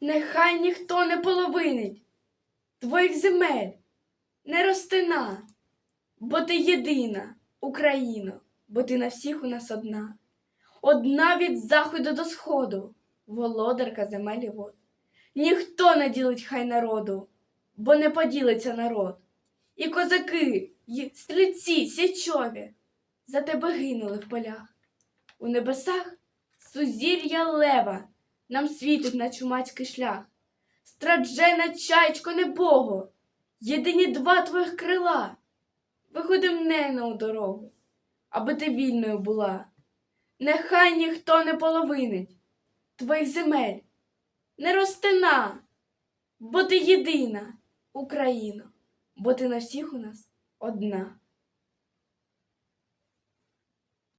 Нехай ніхто не половинить твоїх земель, не ростина, бо ти єдина, Україно, бо ти на всіх у нас одна. Одна від заходу до сходу, володарка земель і вод. Ніхто не ділить хай народу, бо не поділиться народ. І козаки, й стрільці січові за тебе гинули в полях. У небесах сузір'я лева нам світить на чумацький шлях. Страджена чайчко небого, єдині два твоїх крила. Виходи мене у дорогу, аби ти вільною була. Нехай ніхто не половинить твоїх земель, не ростина, бо ти єдина, Україно, бо ти на всіх у нас одна.